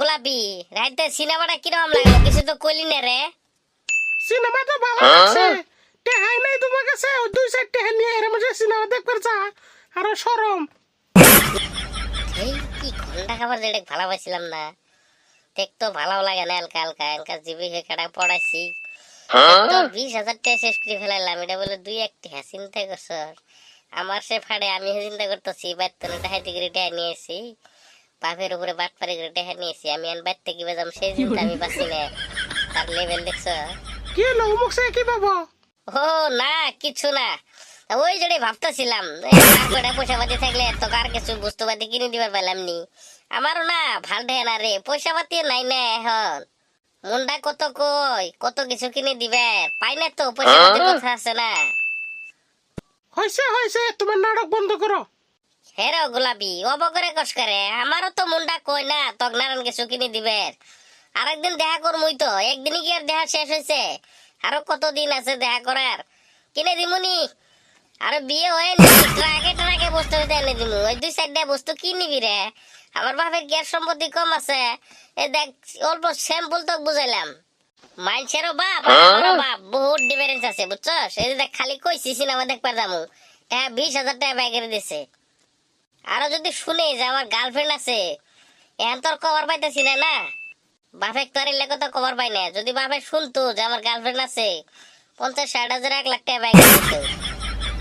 গোলাপি। রাইতে সিনেমাটা কীরকম লাগল? কিছু তো কইলি না রে। সিনেমাটা ভালো লাগছে টেহাই নাই তোমার কাছে। দুই চার টেহা নিয়ে এর মধ্যে সিনেমা দেখবার চা আরও সরম। এই কি ঘণ্টা খাবার যেটা ভালো পাইছিলাম না। দেখ তো ভালো লাগে না হালকা হালকা হালকা জিবি হয়ে কাটা পড়াইছি। তো বিশ হাজার টাকা শেষ করে ফেলাইলাম। এটা বলে দুই একটি হ্যাঁ চিন্তা করছ আমার সে ফাড়ে আমি চিন্তা করতেছি। বাড়তে টাহাইতে করে টাহা নিয়েছি বাপের উপরে বাট পারি করে টাহা নিয়েছি। আমি আন বাড়তে কি বাজাম সেই চিন্তা আমি বাঁচি না। তার লেভেল দেখছ? কি হলো মুখ সে কি বাবা? ও না কিছু না। ওই জন্য ভাবতেছিলাম পয়সা পাতি থাকলে এত কার কিছু বস্তু পাতি কিনে দিবার পাইলাম নি। আমারও না ভালো দেয় না রে পয়সা পাতি নাই না এখন। মনটা কত কই কত কিছু কিনে দিবে পাই না তো পয়সা পাতি কথা আছে না। হয়েছে হয়েছে তোমার নাটক বন্ধ করো। হেরো গোলাপি অবকরে কস করে। আমারও তো মনটা কই না তক নারায়ণ কিছু কিনে দিবে। আরেকদিন দেখা করমুই তো একদিনই কি আর দেখা শেষ হয়েছে আরও কতদিন আছে দেখা করার? কিনে দিমুনি? আরে বিয়ে হয়ে ট্রাকে ট্রাকে বস্তু হইতে এনে দিমু। ওই দুই সাইডে বস্তু কি নিবি রে? আমার বাপের গ্যাস সম্পত্তি কম আছে? এ দেখ অল্প স্যাম্পল তো বুঝাইলাম। মাইনছেরও বাপ আর আমারও বাপ বহুত ডিফারেন্স আছে বুঝছস? এই দেখ খালি কইছি সিনেমা দেখবার যামু। হ্যাঁ বিশ হাজার টাকা ব্যাগের দিছে। আরও যদি শুনে যে আমার গার্লফ্রেন্ড আছে এখন তোর কভার পাইতেছি না না? বাপে তোর লেগে তো কভার পাই না। যদি বাপে শুনতো যে আমার গার্লফ্রেন্ড আছে পঞ্চাশ ষাট হাজার এক লাখ টাকা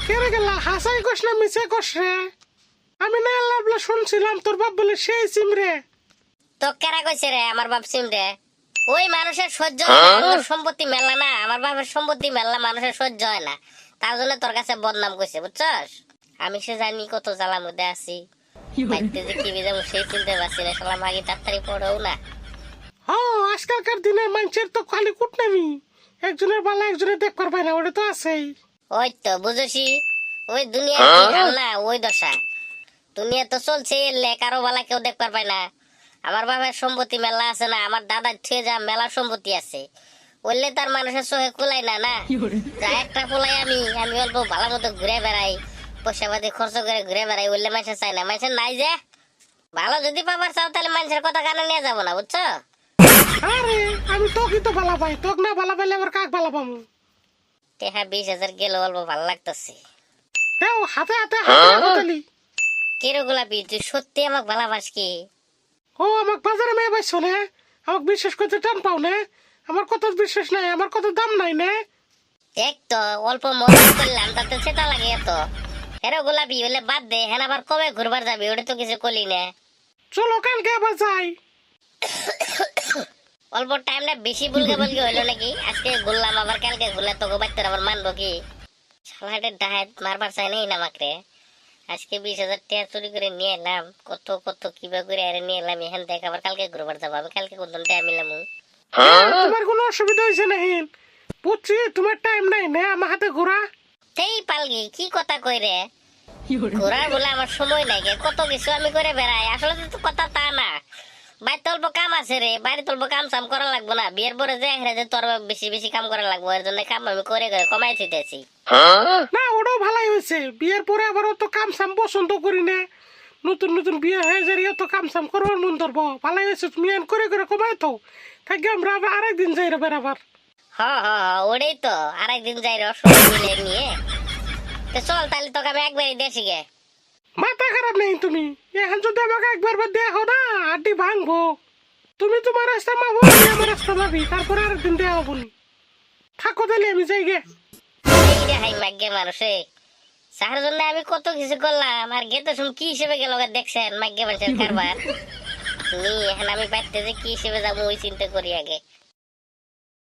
কেড়ে গেলা হাসাই কস না মিছে কস আমি না আল্লাহ বলে শুনছিলাম তোর বাপ বলে সেই সিম রে। তো কেরা কইছে রে আমার বাপ সিম রে? ওই মানুষের সহ্য তোর সম্পত্তি মেলা না। আমার বাপের সম্পত্তি মেলা মানুষের সহ্য হয় না। তার জন্য তোর কাছে বদনাম কইছে বুঝছস? আমি সে জানি কত জ্বালার মধ্যে আছি। বাড়িতে যে কি বেজাম সেই চিনতে পারছি না সালাম আগে তাড়াতাড়ি পড়েও না। হ আজকালকার দিনে মানুষের তো খালি কুটনামি। একজনের বালা একজনের পায় না ওটা তো আছেই। ওই তো বুঝছি ওই দুনিয়া না ওই দশা। দুনিয়া তো চলছে এলে কারও বেলা কেউ দেখবার পায় না। আমার বাবার সম্পত্তি মেলা আছে না আমার দাদার থুয়ে যা মেলা সম্পত্তি আছে। বললে তার মানুষের চোখে কুলাই না না? যা একটা পোলাই আমি আমি অল্প ভালো মতো ঘুরে বেড়াই। পয়সা পাতি খরচ করে ঘুরে বেড়াই বললে মানুষের চাই না মানুষের নাই যে। ভালো যদি পাবার চাও তাহলে মানুষের কথা কানে নিয়ে যাব না বুঝছ? আরে আমি তোকে তো বালা পাই। তোকে না বালা পাইলে আবার কাক বালা পাবো? টেহা বিশ হাজার গেলে অল্প ভালো লাগতেছে। হাতে হাতে হাতে তুই সত্যি আমাকে ভালোবাস কি? ও আমাকে বাজারে মেয়ে পাইছো না? আমাকে বিশ্বাস করতে টান পাও না? আমার কত বিশ্বাস নাই আমার কত দাম নাই না? দেখ তো অল্প মজা করলাম তাতে সেটা লাগে এত। হেরো গোলাপি হলে বাদ দে হ্যাঁ আবার কবে ঘুরবার যাবি? ওটা তো কিছু করলি না। চলো কালকে আবার যাই। অল্প টাইমটা বেশি বুলকে বুলকে হইল নাকি? আজকে ঘুরলাম আবার কালকে ঘুরলে তোকে বাচ্চার আবার মানবো কি? সালাটের ডাহাত মারবার চাই নাই না আমাকে। আজকে বিশ হাজার টাকা চুরি করে নিয়ে এলাম কত কত কিবা করে আরে নিয়ে এলাম এখান থেকে আবার কালকে ঘুরবার যাব। আমি কালকে কোন টাইম মিলাম তোমার কোনো অসুবিধা হয়েছে না হিন বুঝছি তোমার টাইম নাই না আমার হাতে ঘোরা। সেই কি কথা কই রে? ঘোরার বলে আমার সময় নাই গে। কত কিছু আমি করে বেড়াই আসলে তো কথা তা না। বাড়িতে অল্প কাম আছে রে বাড়িতে অল্প কাম সাম করা লাগবো না। বিয়ের পরে যে হেরে যে তোর বেশি বেশি কাম করা লাগবো এর জন্য কাম আমি করে করে কমাই থিতেছি না ওটাও ভালোই হয়েছে বিয়ের পরে আবার অত কাম সাম পছন্দ করি না। নতুন নতুন বিয়ে হয়ে যাই অত কাম সাম করবার মন ধরবো ভালোই হয়েছে তুমি করে করে কমাই তো থাকি আমরা আবার আরেকদিন যাই রে বেড়াবার হ হ হ, ওটাই তো আরেকদিন যাই সময় নিয়ে। তো চল তাহলে তোকে আমি একবারই দেশি গে। মাথা খারাপ নেই তুমি। এখন যদি আমাকে একবার বার দেখো না আড্ডি ভাঙবো। তুমি তোমার রাস্তা মাবো আমি আমার রাস্তা মাবি তারপরে দেওয়া হব থাকো তাহলে আমি যাই গে। এই রে হাই মানুষে তার জন্য আমি কত কিছু করলাম আর গেতে শুন কি হিসেবে গেল দেখছেন মাগ্যে মানুষের কারবার। নি এখন আমি বাইতে যে কি হিসেবে যাব ওই চিন্তা করি আগে।